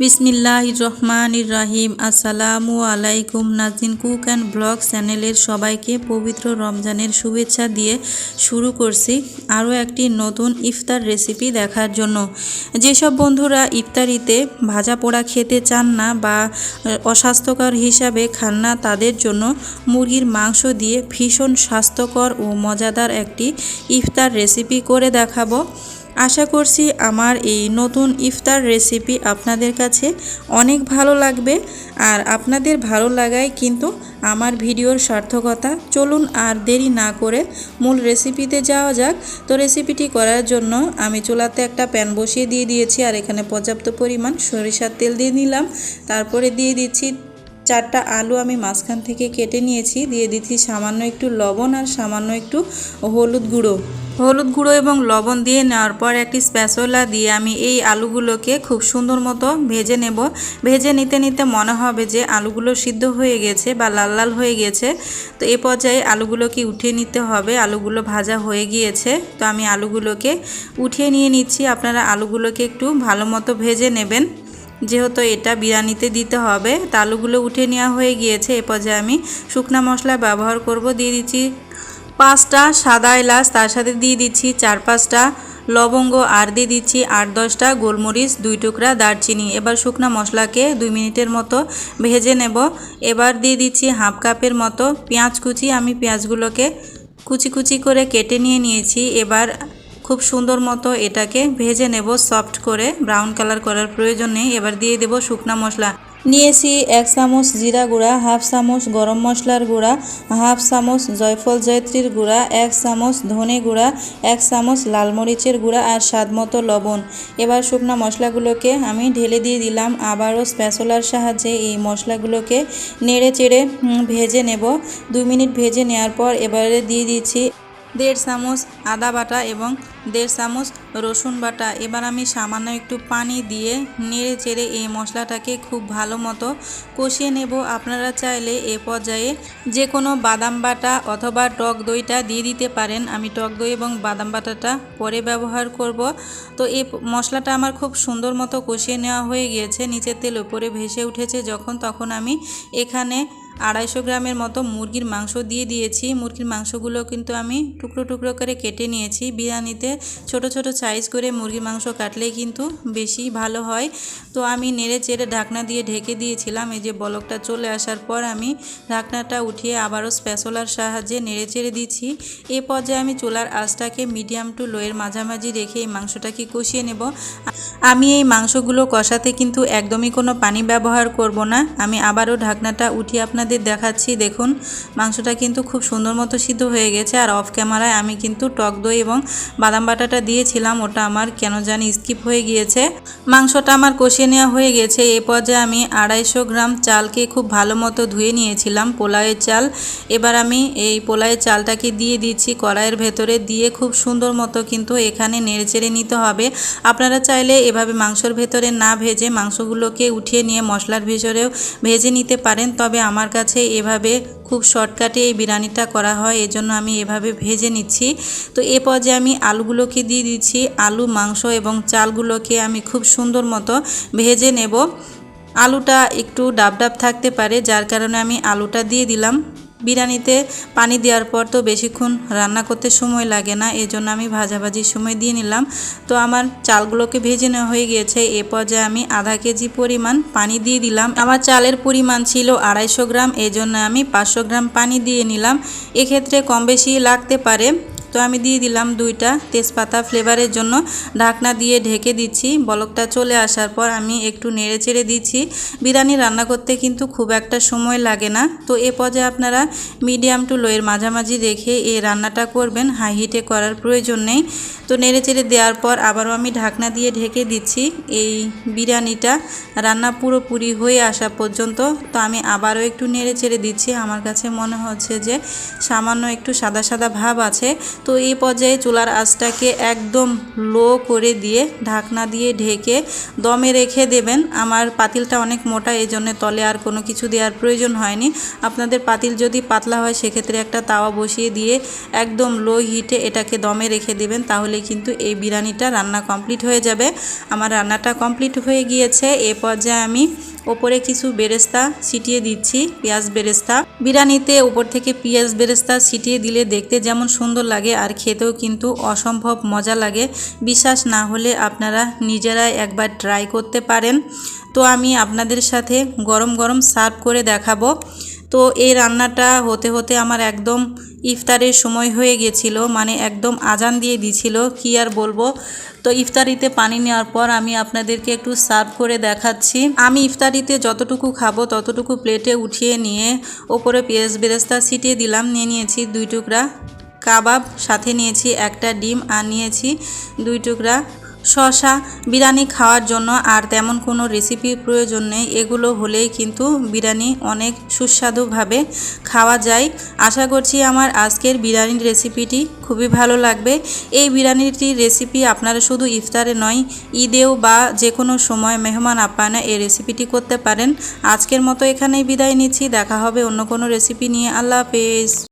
বিসমিল্লাহ রহমান রাহিম। আসসালামু আলাইকুম। নাজিন কুক অ্যান্ড ব্লগ চ্যানেলের সবাইকে পবিত্র রমজানের শুভেচ্ছা দিয়ে শুরু করছি আরও একটি নতুন ইফতার রেসিপি দেখার জন্য। যেসব বন্ধুরা ইফতারিতে ভাজা পোড়া খেতে চান না বা অস্বাস্থ্যকর হিসাবে খান না, তাদের জন্য মুরগির মাংস দিয়ে ভীষণ স্বাস্থ্যকর ও মজাদার একটি ইফতার রেসিপি করে দেখাবো। আশা করছি আমার এই নতুন ইফতার রেসিপি আপনাদের কাছে অনেক ভালো লাগবে। আর আপনাদের ভালো লাগায় কিন্তু আমার ভিডিওর সার্থকতা। চলুন আর দেরি না করে মূল রেসিপিতে যাওয়া যাক। তো রেসিপিটি করার জন্য আমি চুলাতে একটা প্যান বসিয়ে দিয়ে দিয়েছি আর এখানে পর্যাপ্ত পরিমাণ সরিষার তেল দিয়ে নিলাম। তারপরে দিয়ে দিচ্ছি চারটা আলু আমি মাঝখান থেকে কেটে নিয়েছি। দিয়ে দিচ্ছি সামান্য একটু লবণ আর সামান্য একটু হলুদ গুঁড়ো। হলুদ গুঁড়ো এবং লবণ দিয়ে নেওয়ার পর একটি স্প্যাচোলা দিয়ে আমি এই আলুগুলোকে খুব সুন্দর মতো ভেজে নেব। ভেজে নিতে নিতে মনে হবে যে আলুগুলো সিদ্ধ হয়ে গেছে বা লাল লাল হয়ে গেছে। তো এ পর্যায়ে আলুগুলোকে উঠিয়ে নিতে হবে। আলুগুলো ভাজা হয়ে গিয়েছে। তো আমি আলুগুলোকে উঠিয়ে নিয়ে নিচ্ছি। আপনারা আলুগুলোকে একটু ভালো মতো ভেজে নেবেন। যেহেতু এটা বিরিয়ানিতে দিতে হবে, তা আলুগুলো উঠে নেওয়া হয়ে গিয়েছে। এ পর্যায়ে আমি শুকনা মশলা ব্যবহার করব। দিয়ে দিচ্ছি পাঁচটা সাদা এলাচ তার সাথে দিয়ে দিচ্ছি চার পাঁচটা লবঙ্গ আর দিয়ে দিচ্ছি আট দশটা গোলমরিচ, দুই টুকরা দারচিনি। এবার শুকনো মশলাকে দুই মিনিটের মতো ভেজে নেব। এবার দিয়ে দিচ্ছি হাফ কাপের মতো পেঁয়াজ কুচি। আমি পেঁয়াজগুলোকে কুচি কুচি করে কেটে নিয়ে নিয়েছি। এবার খুব সুন্দর মতো এটাকে ভেজে নেব সফট করে। ব্রাউন কালার করার প্রয়োজন নেই। এবার দিয়ে দেব শুকনা মশলা। নিয়েছি এক চামচ জিরা গুঁড়া, হাফ চামচ গরম মশলার গুঁড়া, হাফ চামচ জয়ফল জয়ত্রীর গুঁড়া, এক চামচ ধনে গুঁড়া, এক চামচ লাল মরিচের গুঁড়া আর স্বাদ মতো লবণ। এবার শুকনো মশলাগুলোকে আমি ঢেলে দিয়ে দিলাম। আবারও স্প্যাচোলার সাহায্যে এই মশলাগুলোকে নেড়ে চেড়ে ভেজে নেব। দুই মিনিট ভেজে নেওয়ার পর এবারে দিয়ে দিচ্ছি দেড় চামচ আদা বাটা এবং দেড় চামচ রসুন বাটা। এবার আমি সামান্য একটু পানি দিয়ে নেড়ে চেড়ে এই মশলাটাকে খুব ভালো মতো কষিয়ে নেব। আপনারা চাইলে এ পর্যায়ে যে কোনো বাদাম বাটা অথবা টক দইটা দিয়ে দিতে পারেন। আমি টক দই এবং বাদাম বাটাটা পরে ব্যবহার করব। তো এই মশলাটা আমার খুব সুন্দর মতো কষিয়ে নেওয়া হয়ে গিয়েছে। নিচের তেল উপরে ভেসে উঠেছে যখন, তখন আমি এখানে আড়াইশো গ্রামের মতো মুরগির মাংস দিয়ে দিয়েছি। মুরগির মাংসগুলো কিন্তু আমি টুকরো টুকরো করে কেটে নিয়েছি। বিরিয়ানিতে ছোট ছোট সাইজ করে মুরগির মাংস কাটলে কিন্তু বেশি ভালো হয়। তো আমি নেড়ে চেড়ে ঢাকনা দিয়ে ঢেকে দিয়েছিলাম। এই যে বলকটা চলে আসার পর আমি ঢাকনাটা উঠিয়ে আবারও স্প্যাচোলার সাহায্যে নেড়ে চেড়ে দিচ্ছি। এ পর্যায়ে আমি চুলার আঁচটাকে মিডিয়াম টু লোয়ের মাঝামাঝি রেখে এই মাংসটাকে কষিয়ে নেব। আমি এই মাংসগুলো কষাতে কিন্তু একদমই কোনো পানি ব্যবহার করব না। আমি আবারও ঢাকনাটা উঠিয়ে আপনাদের দেখাচ্ছি, দেখুন। মাংসটা কিন্তু খুব সুন্দর মতো সিদ্ধ হয়ে গেছে। আর অফ ক্যামেরায় আমি কিন্তু টক দই এবং বাদাম বাটাটা দিয়েছিলাম। ওটা আমার কেন জানি স্কিপ হয়ে গিয়েছে। মাংসটা আমার কষিয়ে নেওয়া হয়ে গেছে। এ পর্যায়ে আমি আড়াইশো গ্রাম চালকে খুব ভালো মতো ধুয়ে নিয়েছিলাম পোলাওয়ের চাল। এবার আমি এই পোলাওয়ের চালটাকে দিয়ে দিচ্ছি কড়াইয়ের ভেতরে। দিয়ে খুব সুন্দর মতো কিন্তু এখানে নেড়েচেড়ে নিতে হবে। আপনারা চাইলে এভাবে মাংসর ভেতরে না ভেজে মাংসগুলোকে উঠিয়ে নিয়ে মশলার ভেতরেও ভেজে নিতে পারেন। তবে আমার কাছে এভাবে খুব শর্টকাটে এই বিরিয়ানিটা করা হয়, এজন্য আমি এভাবে ভেজে নিচ্ছি। তো এ পর্যায়ে আমি আলুগুলোকে দিয়ে দিচ্ছি, আলু, মাংস এবং চালগুলোকে আমি খুব সুন্দর মতো ভেজে নেব। আলুটা একটু ডাব ডাব থাকতে পারে, যার কারণে আমি আলুটা দিয়ে দিলাম। বিরিয়ানিতে পানি দেওয়ার পর তো বেশিক্ষণ রান্না করতে সময় লাগে না এই জন্য আমি ভাজাভাজির সময় দিয়ে নিলাম। তো আমার চালগুলোকে ভেজে নেওয়া হয়ে গিয়েছে, এ পর্যায়ে আমি আধা কেজি পরিমাণ পানি দিয়ে দিলাম। আমার চালের পরিমাণ ছিল আড়াইশো গ্রাম এই জন্য আমি পাঁচশো গ্রাম পানি দিয়ে নিলাম। এক্ষেত্রে কম বেশি লাগতে পারে তো আমি দিয়ে দিলাম দুইটা তেজপাতা ফ্লেভারের জন্য। ঢাকনা দিয়ে ঢেকে দিচ্ছি। বলকটা চলে আসার পর আমি একটু নেড়ে চেড়ে দিচ্ছি। বিরিয়ানি রান্না করতে কিন্তু খুব একটা সময় লাগে না। তো এ পর্যায়ে আপনারা মিডিয়াম টু লোয়ের মাঝামাঝি রেখে এই রান্নাটা করবেন। হাই হিটে করার প্রয়োজন নেই। তো নেড়ে চেড়ে দেওয়ার পর আবারও আমি ঢাকনা দিয়ে ঢেকে দিচ্ছি এই বিরিয়ানিটা। রান্না পুরোপুরি হয়ে আসা পর্যন্ত। তো আমি আবারও একটু নেড়ে চেড়ে দিচ্ছি। আমার কাছে মনে হচ্ছে যে সামান্য একটু সাদা সাদা ভাব আছে। তো এই পর্যায়ে চুলার আঁচটাকে একদম লো করে দিয়ে ঢাকনা দিয়ে ঢেকে দমে রেখে দেবেন। আমার পাতিলটা অনেক মোটা, এই জন্য তলে আর কোনো কিছু দেওয়ার প্রয়োজন হয়নি। আপনাদের পাতিল যদি পাতলা হয়, সেক্ষেত্রে একটা তাওয়া বসিয়ে দিয়ে একদম লো হিটে এটাকে দমে রেখে দেবেন, তাহলে কিন্তু এই বিরিয়ানিটা রান্না কমপ্লিট হয়ে যাবে। আমার রান্নাটা কমপ্লিট হয়ে গিয়েছে। এ পর্যায়ে আমি ওপরে কিছু বেরেস্তা ছিটিয়ে দিচ্ছি, পেঁয়াজ বেরেস্তা। বিরিয়ানিতে ওপর থেকে পেঁয়াজ বেরেস্তা ছিটিয়ে দিলে দেখতে যেমন সুন্দর লাগে আর খেতেও কিন্তু অসম্ভব মজা লাগে। বিশ্বাস না হলে আপনারা নিজেরাই একবার ট্রাই করতে পারেন। তো আমি আপনাদের সাথে গরম গরম সার্ভ করে দেখাবো। তো এই রান্নাটা হতে হতে আমার একদম ইফতারের সময় হয়ে গেছিল মানে একদম আজান দিয়ে দিছিল, কি আর বলব। তো ইফতারিতে পানি নেওয়ার পর আমি আপনাদেরকে একটু সার্ভ করে দেখাচ্ছি। আমি ইফতারিতে যতটুকু খাব ততটুকু প্লেটে উঠিয়ে নিয়ে ওপরে পেঁয়াজ বেরেস্তা ছিটিয়ে দিলাম, নিয়ে নিয়েছি দুই টুকরা কাবাব, সাথে নিয়েছি একটা ডিম, আর নিয়েছি দুই টুকরা শশা বিরিয়ানি খাওয়ার জন্য আর তেমন কোনো রেসিপির প্রয়োজন নেই। এগুলো হলেই কিন্তু বিরিয়ানি অনেক সুস্বাদুভাবে খাওয়া যায়। আশা করছি আমার আজকের বিরিয়ানির রেসিপিটি খুবই ভালো লাগবে। এই বিরিয়ানিটির রেসিপি আপনারা শুধু ইফতারে নয়, ঈদেও বা যে কোনো সময় মেহমান আপ্যায়নে এই রেসিপিটি করতে পারেন। আজকের মতো এখানেই বিদায় নিচ্ছি। দেখা হবে অন্য কোনো রেসিপি নিয়ে। আল্লাহ হাফেজ।